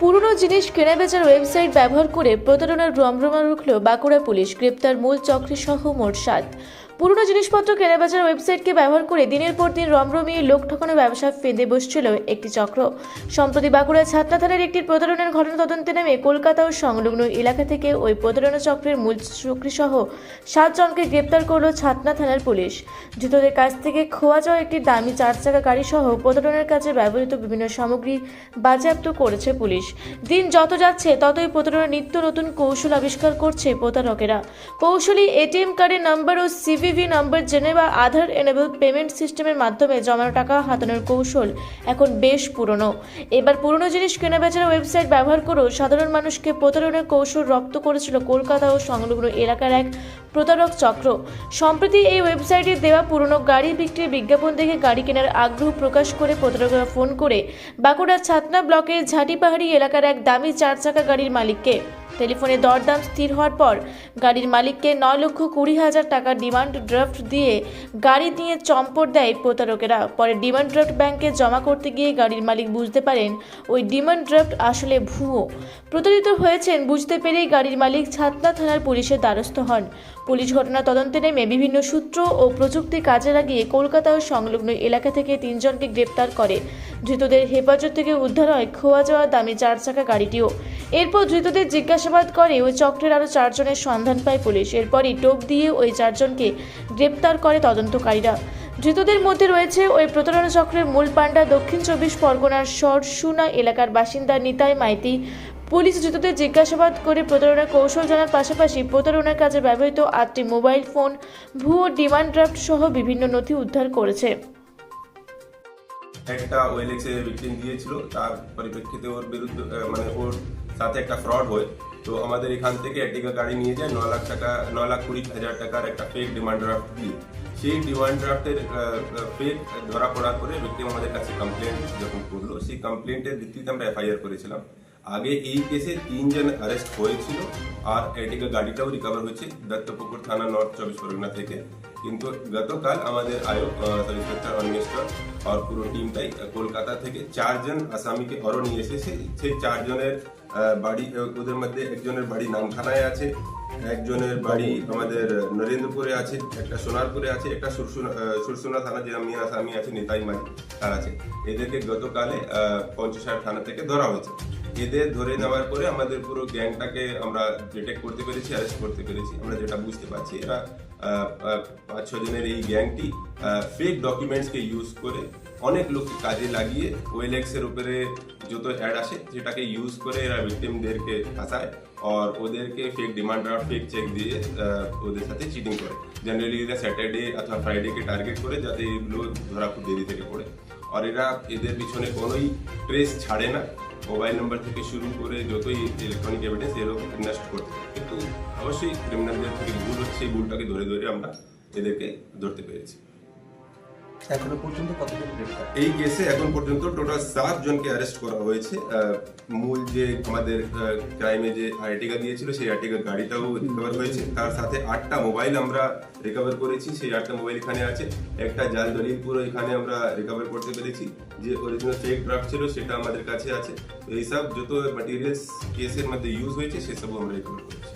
পুরনো জিনিস কেনাবেচার ওয়েবসাইট ব্যবহার করে প্রতারণার রমরমা রুখল বাঁকুড়া পুলিশ, গ্রেপ্তার মূল চক্রী সহ মোট সাত। পুরনো জিনিসপত্র কেনাবেচার ওয়েবসাইটকে ব্যবহার করে দিনের পর দিন রমরমিয়ে লোক ঠকানো ব্যবসা ফেঁদে বসছিল একটি চক্র। সম্প্রতি বাঁকুড়া ছাতনা থানার একটি প্রতারণার ঘটনা তদন্তে নেমে কলকাতা ও সংলগ্ন এলাকা থেকে ওই প্রতারণা চক্রের মূল সহ সাতজনকে গ্রেপ্তার করল ছাতনা থানার পুলিশ। ধৃতদের কাছ থেকে খোয়া যাওয়া একটি দামি চার চাকা গাড়ি সহ প্রতারণার কাজে ব্যবহৃত বিভিন্ন সামগ্রী বাজেয়াপ্ত করেছে পুলিশ। দিন যত যাচ্ছে, ততই প্রতারণার নিত্য নতুন কৌশল আবিষ্কার করছে প্রতারকেরা। কৌশলী এটিএম কার্ডের নাম্বার ও সিভিভি নাম্বার জেনে বা আধার এনেবল পেমেন্ট সিস্টেমের মাধ্যমে জমানো টাকা হাতানোর কৌশল এখন বেশ পুরনো। এবার পুরনো জিনিস কেনাবেচার ওয়েবসাইট ব্যবহার করেও সাধারণ মানুষকে প্রতারণার কৌশল রপ্ত করেছিল কলকাতা ও সংলগ্ন এলাকার এক প্রতারক চক্র। সম্প্রতি এই ওয়েবসাইটে দেওয়া পুরনো গাড়ি বিক্রির বিজ্ঞাপন দেখে গাড়ি কেনার আগ্রহ প্রকাশ করে প্রতারকরা ফোন করে বাঁকুড়ার ছাতনা ব্লকের ঝাঁটি পাহাড়ি এলাকার এক দামি চার চাকা গাড়ির মালিককে। টেলিফোনে দরদাম স্থির হওয়ার পর গাড়ির মালিককে নয় লক্ষ কুড়ি হাজার টাকা ডিমান্ড ড্রাফট দিয়ে গাড়ি নিয়ে চম্পট দেয় প্রতারকেরা। পরে ডিমান্ড ড্রাফট ব্যাংকে জমা করতে গিয়ে গাড়ির মালিক বুঝতে পারেন ওই ডিমান্ড ড্রাফট আসলে ভুয়ো। প্রতারিত হয়েছেন বুঝতে পেরেই গাড়ির মালিক ছাতনা থানার পুলিশের দ্বারস্থ হন। পুলিশ ঘটনা তদন্তে নেমে বিভিন্ন সূত্র ও প্রযুক্তি কাজে লাগিয়ে কলকাতা ও সংলগ্ন এলাকা থেকে তিনজনকে গ্রেপ্তার করে। ধৃতদের হেফাজত থেকে উদ্ধার হয় খোয়া যাওয়া দামি চার চাকা গাড়িটিও। এরপর ধৃতদের জিজ্ঞাসাবাদ করে ওই চক্রের আরও চারজনের সন্ধান পায় পুলিশ। এরপরই টোপ দিয়ে ওই চারজনকে গ্রেপ্তার করে তদন্তকারীরা। ধৃতদের মধ্যে রয়েছে ওই প্রতারণা চক্রের মূল পাণ্ডা দক্ষিণ চব্বিশ পরগনার সরসুনা এলাকার বাসিন্দা নিতাই মাইতি। পুলিশ ধৃতদের জিজ্ঞাসাবাদ করে প্রতারণার কৌশল জানার পাশাপাশি প্রতারণার কাজে ব্যবহৃত আটটি মোবাইল ফোন, ভুয়ো ডিমান্ড ড্রাফট সহ বিভিন্ন নথি উদ্ধার করেছে। একটা ওয়েলেক্সে ভিকটিম দিয়েছিল, তার পরিপ্রেক্ষিতে ওর বিরুদ্ধে মানে ওর সাথে একটা ফ্রড হয়। তো আমাদের এখান থেকে একটিকা গাড়ি নিয়ে যায়, ন লাখ টাকা, ন লাখ কুড়ি হাজার টাকার একটা ফেক ডিমান্ড ড্রাফট দিয়ে। সেই ডিমান্ড ড্রাফটের ফেক ধরা পড়ার পরে ভিকটিম আমাদের কাছে কমপ্লেন যখন করল, সেই কমপ্লেন্টের ভিত্তিতে আমরা এফআইআর করেছিলাম। আগে এই কেসে তিনজন অ্যারেস্ট হয়েছিল আর এটিকা গাড়িটাও রিকভার হয়েছে দত্তপুকুর থানা নর্থ চব্বিশ পরগনা থেকে। কিন্তু গতকাল আমাদের আয়োগ সাব ইন্সপেক্টর অন্বেষণ আর পুরো টিমটাই কলকাতা থেকে চারজন আসামিকে আরও নিয়ে এসেছে। সেই চারজনের বাড়ি, ওদের মধ্যে একজনের বাড়ি নামখানায় আছে, একজনের বাড়ি আমাদের নরেন্দ্রপুরে আছে, একটা সোনারপুরে আছে, একটা সুরসুনা থানা যে মেয়ে আসামি আছে, নেতাই মাঝি তার আছে। এদেরকে গতকালে পঞ্চষাট থানা থেকে ধরা হয়েছে। এদের ধরে নেওয়ার পরে আমাদের পুরো গ্যাংটাকে আমরা ডিটেক্ট করতে পেরেছি অ্যারেস্ট করতে পেরেছি। আমরা যেটা বুঝতে পারছি, এরা পাঁচ ছ জনের এই গ্যাংটি ফেক ডকুমেন্টসকে ইউজ করে অনেক লোককে কাজে লাগিয়ে ওয়েলেক্স এর উপরে যত অ্যাড আসে, সেটাকে ইউজ করে এরা ভিকটিমদেরকে ফাঁসায় আর ওদেরকে ফেক ডিমান্ড আর ফেক চেক দিয়ে ওদের সাথে চিটিং করে। জেনারেলি এরা স্যাটারডে অথবা ফ্রাইডেকে টার্গেট করে যাতে এগুলো ধরা খুব দেরি থেকে পড়ে। আর এরা এদের পিছনে কোনোই ট্রেস ছাড়ে না। মোবাইল নাম্বার থেকে শুরু করে যতই ইলেকট্রনিক এভিডেন্স এরও ইনভেস্ট করতে। কিন্তু অবশ্যই ক্রিমিনালদের থেকে ভুল হচ্ছে সেই ভুলটাকে ধরে ধরে আমরা এদেরকে ধরতে পেরেছি এখনও পর্যন্ত কতজন এই কেসে এখন পর্যন্ত টোটাল সাত জনকে অ্যারেস্ট করা হয়েছে। মূল যে আমাদের ক্রাইমে যে আর্টিকা দিয়েছিল, সেই আর্টিকা গাড়িটাও রিকভার হয়েছে। তার সাথে আটটা মোবাইল আমরা রিকভার করেছি। সেই আটটা মোবাইল এখানে আছে। একটা জাল দলিল পুরো এখানে আমরা রিকভার করতে পেরেছি। যে অরিজিনাল ফেক ড্রাফট ছিল, সেটা আমাদের কাছে আছে। এইসব যত ম্যাটেরিয়ালস কেসের মধ্যে ইউজ হয়েছে, সেসবও আমরা রিকভার করেছি।